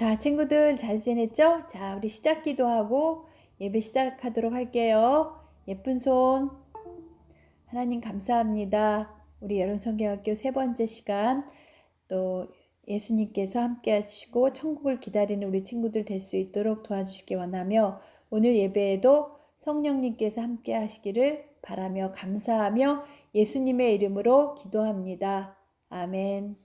자, 친구들 잘 지냈죠? 자, 우리 시작 기도하고 예배 시작하도록 할게요. 예쁜 손. 하나님 감사합니다. 우리 여름성경학교 세 번째 시간 또 예수님께서 함께 하시고 천국을 기다리는 우리 친구들 될 수 있도록 도와주시기 원하며 오늘 예배에도 성령님께서 함께 하시기를 바라며 감사하며 예수님의 이름으로 기도합니다. 아멘.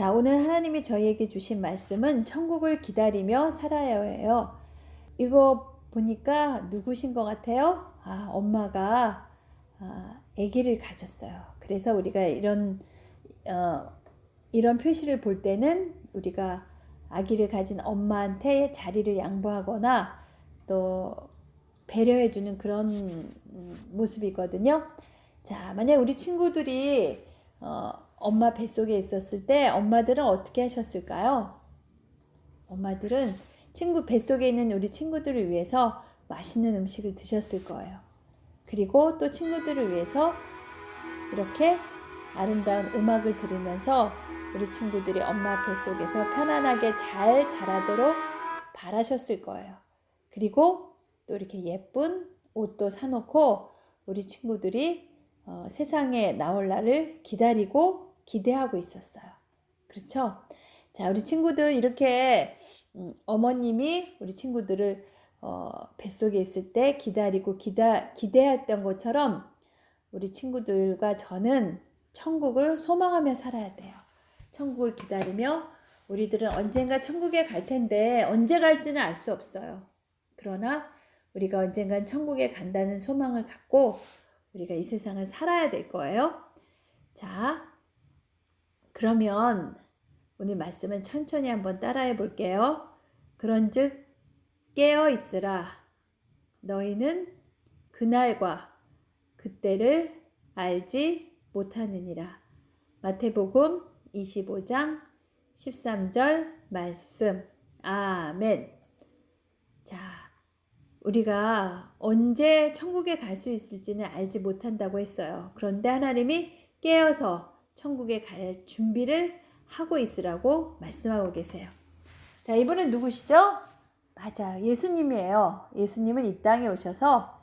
자, 오늘 하나님이 저희에게 주신 말씀은 천국을 기다리며 살아야 해요. 이거 보니까 누구신 것 같아요? 아, 엄마가 아, 아기를 가졌어요. 그래서 우리가 이런 어, 이런 표시를 볼 때는 우리가 아기를 가진 엄마한테 자리를 양보하거나 또 배려해주는 그런 음, 모습이거든요. 자, 만약 우리 친구들이 어, 엄마 뱃속에 있었을 때 엄마들은 어떻게 하셨을까요? 엄마들은 친구 뱃속에 있는 우리 친구들을 위해서 맛있는 음식을 드셨을 거예요. 그리고 또 친구들을 위해서 이렇게 아름다운 음악을 들으면서 우리 친구들이 엄마 뱃속에서 편안하게 잘 자라도록 바라셨을 거예요. 그리고 또 이렇게 예쁜 옷도 사놓고 우리 친구들이 어, 세상에 나올 날을 기다리고 기대하고 있었어요. 그렇죠? 자, 우리 친구들 이렇게 음, 어머님이 우리 친구들을 어, 뱃속에 있을 때 기다리고 기다, 기대했던 것처럼 우리 친구들과 저는 천국을 소망하며 살아야 돼요. 천국을 기다리며 우리들은 언젠가 천국에 갈 텐데 언제 갈지는 알 수 없어요. 그러나 우리가 언젠간 천국에 간다는 소망을 갖고 우리가 이 세상을 살아야 될 거예요. 자, 그러면 오늘 말씀은 천천히 한번 따라해 볼게요. 그런즉 깨어 있으라. 너희는 그날과 그때를 알지 못하느니라. 마태복음 25장 13절 말씀. 아멘. 자, 우리가 언제 천국에 갈 수 있을지는 알지 못한다고 했어요. 그런데 하나님이 깨어서 천국에 갈 준비를 하고 있으라고 말씀하고 계세요. 자, 이분은 누구시죠? 맞아요. 예수님이에요. 예수님은 이 땅에 오셔서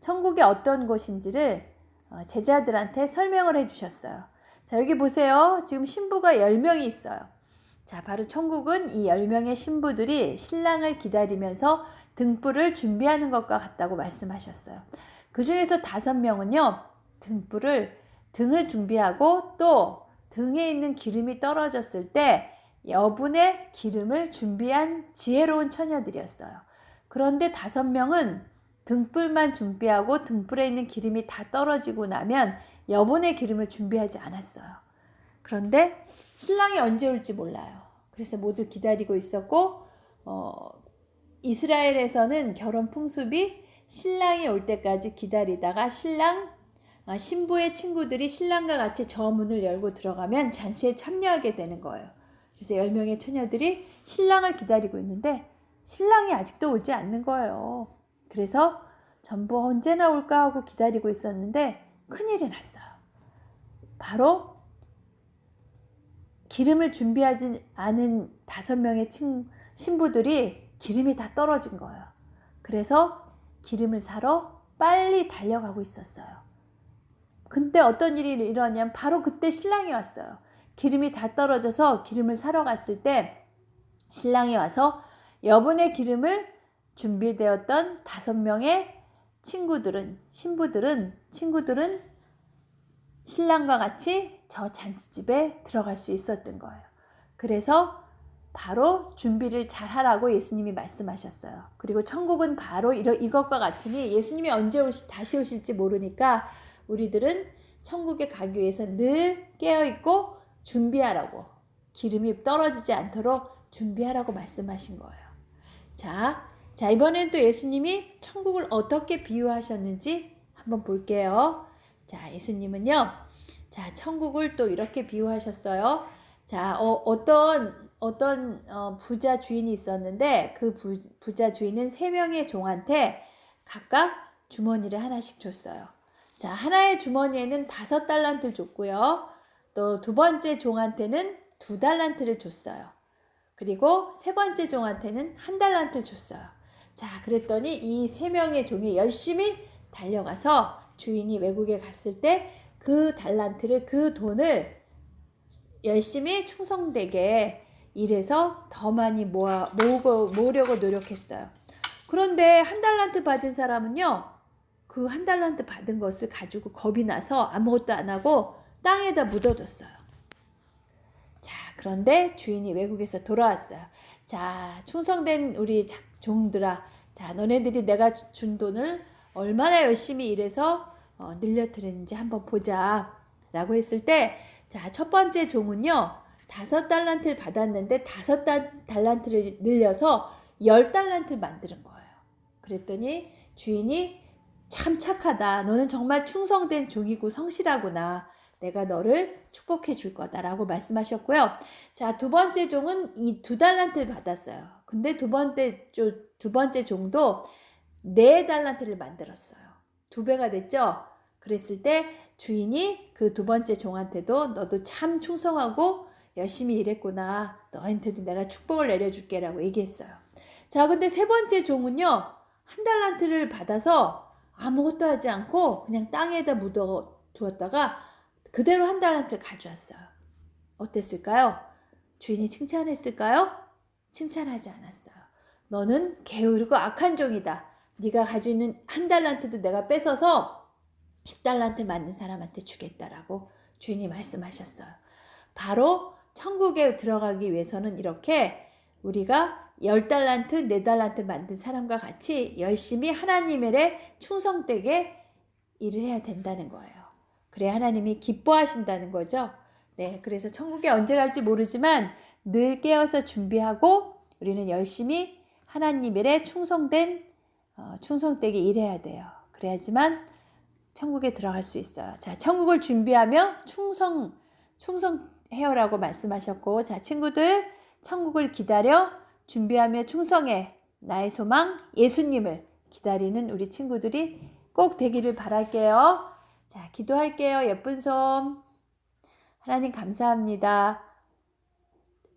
천국이 어떤 곳인지를 어, 제자들한테 설명을 해 주셨어요. 자, 여기 보세요. 지금 신부가 10명이 있어요. 자, 바로 천국은 이 10명의 신부들이 신랑을 기다리면서 등불을 준비하는 것과 같다고 말씀하셨어요. 그 중에서 다섯 명은요, 등불을, 등을 준비하고 또 등에 있는 기름이 떨어졌을 때 여분의 기름을 준비한 지혜로운 처녀들이었어요. 그런데 다섯 명은 등불만 준비하고 등불에 있는 기름이 다 떨어지고 나면 여분의 기름을 준비하지 않았어요. 그런데 신랑이 언제 올지 몰라요. 그래서 모두 기다리고 있었고, 어, 이스라엘에서는 결혼 풍습이 신랑이 올 때까지 기다리다가 신랑, 아, 신부의 친구들이 신랑과 같이 저 문을 열고 들어가면 잔치에 참여하게 되는 거예요. 그래서 10명의 처녀들이 신랑을 기다리고 있는데 신랑이 아직도 오지 않는 거예요. 그래서 전부 언제 나 올까 하고 기다리고 있었는데 큰일이 났어요. 바로 기름을 준비하지 않은 다섯 명의 친, 신부들이 기름이 다 떨어진 거예요. 그래서 기름을 사러 빨리 달려가고 있었어요. 근데 어떤 일이 일어나냐면 바로 그때 신랑이 왔어요. 기름이 다 떨어져서 기름을 사러 갔을 때 신랑이 와서 여분의 기름을 준비되었던 다섯 명의 친구들은 신부들은 친구들은 신랑과 같이 저 잔치집에 들어갈 수 있었던 거예요. 그래서 바로 준비를 잘 하라고 예수님이 말씀하셨어요. 그리고 천국은 바로 이러, 이것과 같으니 예수님이 언제 오시, 다시 오실지 모르니까 우리들은 천국에 가기 위해서 늘 깨어있고 준비하라고 기름이 떨어지지 않도록 준비하라고 말씀하신 거예요. 자, 자 이번엔 또 예수님이 천국을 어떻게 비유하셨는지 한번 볼게요. 자, 예수님은요. 자, 천국을 또 이렇게 비유하셨어요. 자, 어, 어떤 어떤 어, 부자 주인이 있었는데 그 부, 부자 주인은 세 명의 종한테 각각 주머니를 하나씩 줬어요. 자, 하나의 주머니에는 다섯 달란트를 줬고요. 또 두 번째 종한테는 두 달란트를 줬어요. 그리고 세 번째 종한테는 한 달란트를 줬어요. 자, 그랬더니 이 세 명의 종이 열심히 달려가서 주인이 외국에 갔을 때 그 달란트를 그 돈을 열심히 충성되게 일해서 더 많이 모아 모으고 모으려고 노력했어요. 그런데 한 달란트 받은 사람은요. 그 한 달란트 받은 것을 가지고 겁이 나서 아무것도 안 하고 땅에다 묻어뒀어요. 자, 그런데 주인이 외국에서 돌아왔어요. 자, 충성된 우리 작- 종들아. 자, 너네들이 내가 주- 준 돈을 얼마나 열심히 일해서 어, 늘려드렸는지 한번 보자. 라고 했을 때, 자, 첫 번째 종은요, 다섯 달란트를 받았는데 다섯 달- 달란트를 늘려서 열 달란트를 만드는 거예요. 그랬더니 주인이 참 착하다. 너는 정말 충성된 종이고 성실하구나. 내가 너를 축복해 줄 거다라고 말씀하셨고요. 자, 두 번째 종은 이 두 달란트를 받았어요. 근데 두 번째, 조- 두 번째 종도 네 달란트를 만들었어요. 두 배가 됐죠? 그랬을 때 주인이 그 두 번째 종한테도 너도 참 충성하고 열심히 일했구나. 너한테도 내가 축복을 내려줄게라고 얘기했어요. 자, 근데 세 번째 종은요, 한 달란트를 받아서 아무것도 하지 않고 그냥 땅에다 묻어 두었다가 그대로 한 달란트를 가져왔어요. 어땠을까요? 주인이 칭찬했을까요? 칭찬하지 않았어요. 너는 게으르고 악한 종이다. 네가 가지고 있는 한 달란트도 내가 뺏어서 10달란트 맞는 사람한테 주겠다라고 주인이 말씀하셨어요. 바로 천국에 들어가기 위해서는 이렇게 우리가 10달란트, 4달란트 만든 사람과 같이 열심히 하나님의 일에 충성되게 일을 해야 된다는 거예요. 그래야 하나님이 기뻐하신다는 거죠. 네, 그래서 천국에 언제 갈지 모르지만 늘 깨어서 준비하고 우리는 열심히 하나님 일에 충성된 어, 충성되게 일해야 돼요. 그래야지만 천국에 들어갈 수 있어요. 자, 천국을 준비하며 충성 충성해요라고 말씀하셨고, 자 친구들 천국을 기다려 준비하며 충성해 나의 소망 예수님을 기다리는 우리 친구들이 꼭 되기를 바랄게요. 자, 기도할게요. 예쁜 손. 하나님 감사합니다.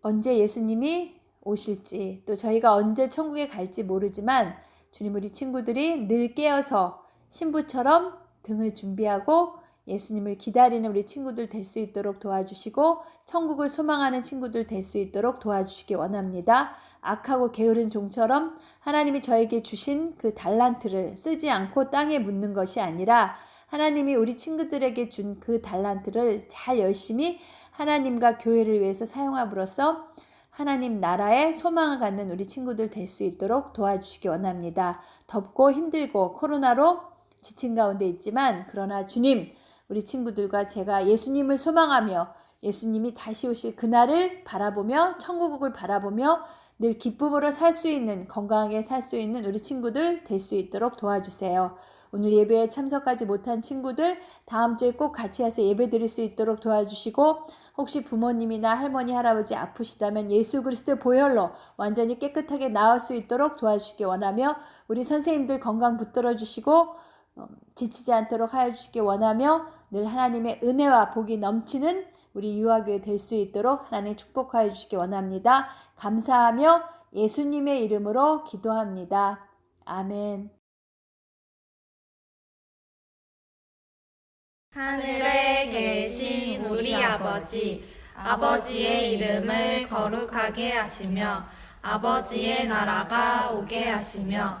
언제 예수님이 오실지 또 저희가 언제 천국에 갈지 모르지만 주님 우리 친구들이 늘 깨어서 신부처럼 등을 준비하고 예수님을 기다리는 우리 친구들 될 수 있도록 도와주시고 천국을 소망하는 친구들 될 수 있도록 도와주시기 원합니다. 악하고 게으른 종처럼 하나님이 저에게 주신 그 달란트를 쓰지 않고 땅에 묻는 것이 아니라 하나님이 우리 친구들에게 준 그 달란트를 잘 열심히 하나님과 교회를 위해서 사용함으로써 하나님 나라의 소망을 갖는 우리 친구들 될 수 있도록 도와주시기 원합니다. 덥고 힘들고 코로나로 지친 가운데 있지만 그러나 주님 우리 친구들과 제가 예수님을 소망하며 예수님이 다시 오실 그날을 바라보며 천국을 바라보며 늘 기쁨으로 살 수 있는 건강하게 살 수 있는 우리 친구들 될 수 있도록 도와주세요. 오늘 예배에 참석하지 못한 친구들 다음 주에 꼭 같이 와서 예배 드릴 수 있도록 도와주시고 혹시 부모님이나 할머니 할아버지 아프시다면 예수 그리스도 보혈로 완전히 깨끗하게 나을 수 있도록 도와주시기 원하며 우리 선생님들 건강 붙들어 주시고 어, 지치지 않도록 하여 주시기 원하며 늘 하나님의 은혜와 복이 넘치는 우리 유아교회 될 수 있도록 하나님 축복하여 주시기 원합니다. 감사하며 예수님의 이름으로 기도합니다. 아멘. 하늘에 계신 우리 아버지, 아버지의 이름을 거룩하게 하시며, 아버지의 나라가 오게 하시며,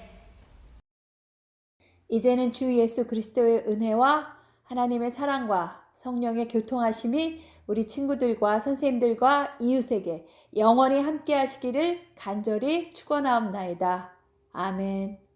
이제는 주 예수 그리스도의 은혜와 하나님의 사랑과 성령의 교통하심이 우리 친구들과 선생님들과 이웃에게 영원히 함께 하시기를 간절히 축원하옵나이다. 아멘.